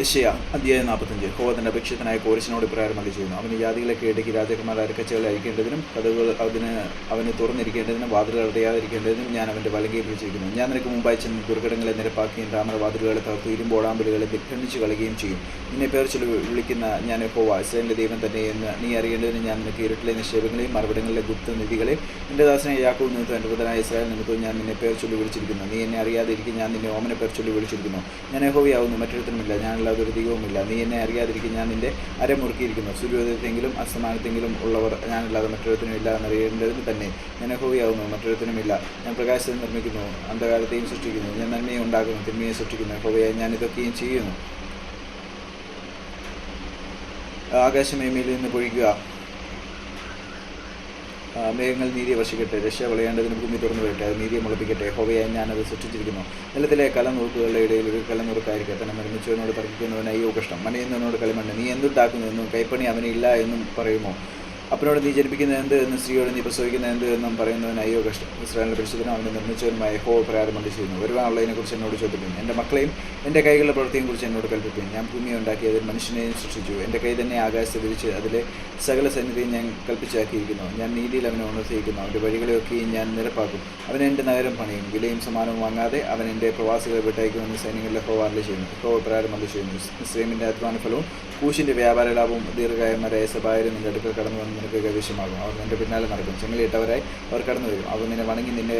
യശയ അധ്യായം നാൽപ്പത്തഞ്ച്. ഹോവത്തിന്റെ അപേക്ഷിതനായ കോരിശിനോട് ഇപ്രകാരം അത് ചെയ്യുന്നു. അവന് ജാതികളെ കേട്ടേക്ക് രാജകുമാരുടെ അരക്കച്ചകൾ അയക്കേണ്ടതിനും കഥകൾ അതിന് അവന് തുറന്നിരിക്കേണ്ടതിനും വാതിലുകൾ അടയാതിരിക്കേണ്ടതിനും ഞാൻ അവന്റെ വലകയിൽ വെച്ചിരിക്കുന്നു ഞാൻ നിനക്ക് മുമ്പായി ചെന്ന് ദുർഘടങ്ങളെ നിരപ്പാക്കുകയും താമരവാതിലുകളെ തകർത്തു ഇരുമ്പോടാമ്പലുകളെ വിഖണ്ഡിച്ച് കളയുകയും ചെയ്യും. നിന്നെ പേർ ചൊല്ലി വിളിക്കുന്ന ഞാൻ ഹോവ ഇസ്രേലിന്റെ ദൈവം തന്നെ എന്ന് നീ അറിയേണ്ടതിന് ഞാൻ നിനക്ക് ഇരുട്ടിലെ നിക്ഷേപങ്ങളെയും മറുപടികളിലെ ഗുപ്തനിധികളെ എന്റെ ദാസനെ യാക്കോവ് നിമിത്തം എന്റെ പുതനായ ഇസ്രായേൽ നിമിത്തവും ഞാൻ നിന്നെ പേർ ചൊല്ലി വിളിച്ചിരിക്കുന്നു. നീ എന്നെ അറിയാതിരിക്കും ഞാൻ നിന്നെ ഓമനെ പേർ ചൊല്ലി വിളിച്ചിരിക്കുന്നു. ഞാൻ ഹോവിയാവുന്നു മറ്റൊരുത്തനുമില്ല. ഞാനല്ലാതെ ഒരു ദൈവവുമില്ല നീ എന്നെ അറിയാതിരിക്കും ഞാൻ നിന്റെ അരമുറുക്കിയിരിക്കുന്നു. സൂര്യോദയത്തെങ്കിലും അസ്തമാനത്തെങ്കിലും ഉള്ളവർ ഞാനല്ലാതെ മറ്റൊരുത്തിനും ഇല്ല എന്നറിയേണ്ടതിന് തന്നെ ഞാൻ ഹോവിയാവുന്നു മറ്റൊരുത്തിനുമില്ല ഞാൻ പ്രകാശത്തെ നിർമ്മിക്കുന്നു അന്ധകാരത്തെയും സൃഷ്ടിക്കുന്നു ഞാൻ നന്മയെ ഉണ്ടാക്കുന്നു തിന്മയെ സൃഷ്ടിക്കുന്നു ഹോവിയായി ഞാൻ ഇതൊക്കെയും ചെയ്യുന്നു. ആകാശമേമയിൽ നിന്ന് പൊഴിക്കുക മേഘങ്ങൾ നീതിയെ വർഷിക്കട്ടെ രക്ഷ വിളയേണ്ടതിന് ഭൂമി തുറന്നു വരട്ടെ അത് നീതിയെ മുളപ്പിക്കട്ടെ. ഹോവയായി ഞാനത് സൃഷ്ടിച്ചിരിക്കുന്നു. നിലത്തിലെ കലനുറുക്കുകളുടെ ഇടയിൽ ഒരു കലനുറുക്കായിരിക്കട്ടെ തന്നെ നിർമ്മിച്ചവനോട് തർക്കിക്കുന്നവൻ അയ്യോ കഷ്ടം. മനയുന്നവനോട് കളിമണ്ണ്. നീ എന്തുണ്ടാക്കുന്നു എന്നും കൈപ്പണി അവനില്ല എന്നും പറയുമോ? അപ്പനോട് നീ ജനിപ്പിക്കുന്ന എന്ത് എന്ന് സ്ത്രീയോട് നീ പ്രസവിക്കുന്ന എന്ത് എന്നും പറയുന്നവൻ അയ്യോ കഷ്ടം ഇസ്രായേലിന്റെ പരിശുദ്ധനും അവനെ നിർമ്മിച്ചവനുമായ ഹോ പ്രകാരമണ്ട് ചെയ്യുന്നു? വരുവാനുള്ളതിനെക്കുറിച്ച് എന്നോട് ചോദിപ്പിക്കും. എന്റെ മക്കളെയും എന്റെ കൈകളുടെ പ്രവൃത്തിയെക്കുറിച്ച് എന്നോട് കൽപ്പിക്കും ഞാൻ ഭൂമിയെ ഉണ്ടാക്കി അതിൽ മനുഷ്യനെയും സൃഷ്ടിച്ചു. എന്റെ കൈ തന്നെ ആകാശത്തെ വിരിച്ച് അതിലെ സകല സന്നിധിയും ഞാൻ കൽപ്പിച്ചാക്കിയിരിക്കുന്നു. ഞാൻ നീതിയിൽ അവനെ ഉണർത്തിയിരിക്കുന്നു. അവന്റെ വഴികളെയൊക്കെയും ഞാൻ നിരപ്പാക്കും. അവൻ എന്റെ നഗരം പണിയും. വിലയും സമാനവും വാങ്ങാതെ അവൻ എന്റെ പ്രവാസികളെ വിട്ടയക്കുമെന്ന് സൈന്യങ്ങളിലെ ഹോവാറിൽ ചെയ്യുന്നു. ഹോ പ്രകാരമല്ല ചെയ്യുന്നു? ഇസ്രേമിന്റെ അധ്വാന ഫലവും കൂശിന്റെ വ്യാപാര ലാഭവും ദീർഘകായന്മാരായ സഭായരും നിന്റെ അടുക്കൽ കടന്നു വന്ന് നിനക്ക് കൈവശമാകും അവർ നിന്റെ പിന്നാലെ നടക്കും. ചെങ്ങലിട്ടവരായി അവർ കടന്നു വരും. അവൻ നിന്നെ വണങ്ങി നിന്നെ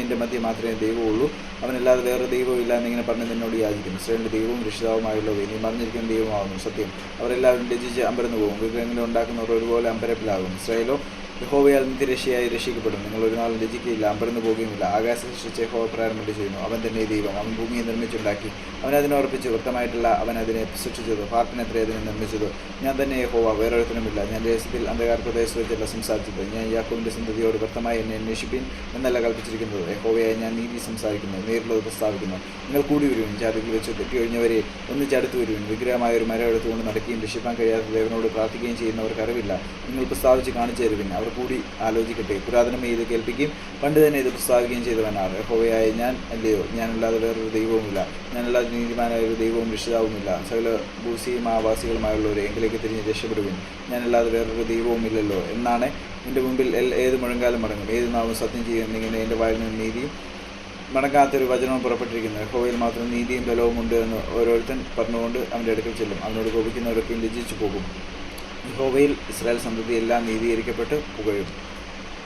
നിന്റെ മധ്യ മാത്രമേ ദൈവമുള്ളൂ. അവനല്ലാതെ വേറെ ദൈവവും ഇല്ല എന്നിങ്ങനെ പറഞ്ഞ് നിന്നോട് യാചിക്കും. ഇസ്രയേലിന്റെ ദൈവവും രക്ഷിതാവുമായുള്ളത് നീ മറിഞ്ഞിരിക്കുന്ന ദൈവമാകുന്നു സത്യം. അവരെല്ലാവരും രചിച്ച് അമ്പരന്ന് പോകും. വിഗ്രഹങ്ങളെ ഉണ്ടാക്കുന്നവർ ഒരുപോലെ അമ്പരപ്പിലാകും. ഇസ്രായേലോ യഹോവയാൽ നിത്യരക്ഷയായി രക്ഷിക്കപ്പെടും നിങ്ങൾ ഒരു നാളും രചിക്കുകയില്ല അമ്പരന്ന് പോകുകയുമില്ല. ആകാശം സൃഷ്ടിച്ച് യഹോവ പ്രാരംഭം ചെയ്യുന്നു. അവൻ തന്നെ ദൈവം. അവൻ ഭൂമിയെ നിർമ്മിച്ചുണ്ടാക്കി. അവൻ അതിനെ ഉറപ്പിച്ചു. വൃത്തമായിട്ടുള്ള അവൻ അതിനെ സൃഷ്ടിച്ചത്. പാർട്ടിനെത്ര അതിനെ നിർമ്മിച്ചത്. ഞാൻ തന്നെ യഹോവ. വേറൊരുത്തനുമില്ല. ഞാൻ രഹസ്യത്തിൽ അന്ധകാര പ്രദേശത്ത് വെച്ചല്ല സംസാരിച്ചത്. ഞാൻ യാക്കോവിന്റെ സന്തതിയോട് വ്യക്തമായി എന്നെ അന്വേഷിപ്പിൻ എന്നല്ല കൽപ്പിച്ചിരിക്കുന്നത്. യഹോവയായി ഞാൻ നീതി സംസാരിക്കുന്നു. നേരിലുള്ളത് പ്രസ്താവിക്കുന്നു. നിങ്ങൾ കൂടി വരുവിൻ. ജാതികൾ വെച്ച് തെറ്റിയൊഴിഞ്ഞവരെ ഒന്നിച്ചടുത്ത് വരുവിൻ. വിഗ്രഹമായ ഒരു മരം എടുത്തുകൊണ്ട് നടക്കുകയും രക്ഷിപ്പാൻ കഴിയാത്ത ദേവനോട് പ്രാർത്ഥിക്കുകയും ചെയ്യുന്നവർക്ക് അറിവില്ല. നിങ്ങൾ പ്രസ്താവിച്ച് കാണിച്ചു തരുവിൻ. അവർ കൂടി ആലോചിക്കട്ടെ. പുരാതനമേ ഇത് കേൾപ്പിക്കുകയും പണ്ട് തന്നെ ഇത് പ്രസ്താവിക്കുകയും ചെയ്തവനാണ്. ഹോവയായ ഞാൻ അല്ലയോ? ഞാനല്ലാതെ വേറൊരു ദൈവവുമില്ല. ഞാനല്ലാതെ നീതിമാനായ ഒരു ദൈവവും രക്ഷിതാവുമില്ല. സകല ഭൂസിയും ആവാസികളുമായുള്ളവരെ എങ്കിലേക്ക് തിരിഞ്ഞ് രക്ഷപ്പെടുവിൻ. ഞാനല്ലാതെ വേറൊരു ദൈവവുമില്ലല്ലോ എന്നാണ് എന്റെ മുമ്പിൽ ഏത് മുഴങ്കാലം മടങ്ങും. ഏത് നാവും സത്യം ചെയ്യുന്നിങ്ങനെ എന്റെ വായിൽ നിന്ന് നീതിയും മടങ്ങാത്തൊരു വചനവും പുറപ്പെട്ടിരിക്കുന്നു. യഹോവയിൽ മാത്രം നീതിയും ബലവും ഉണ്ട് എന്ന് ഓരോരുത്തൻ പറഞ്ഞുകൊണ്ട് അവന്റെ അടുക്കൽ ചെല്ലും. അവനോട് കോപിക്കുന്നവരൊക്കെയും ലജിച്ചു പോകും. യഹോവയിൽ ഇസ്രായേൽ സന്തതി എല്ലാം നീതീകരിക്കപ്പെട്ട് പുകഴും.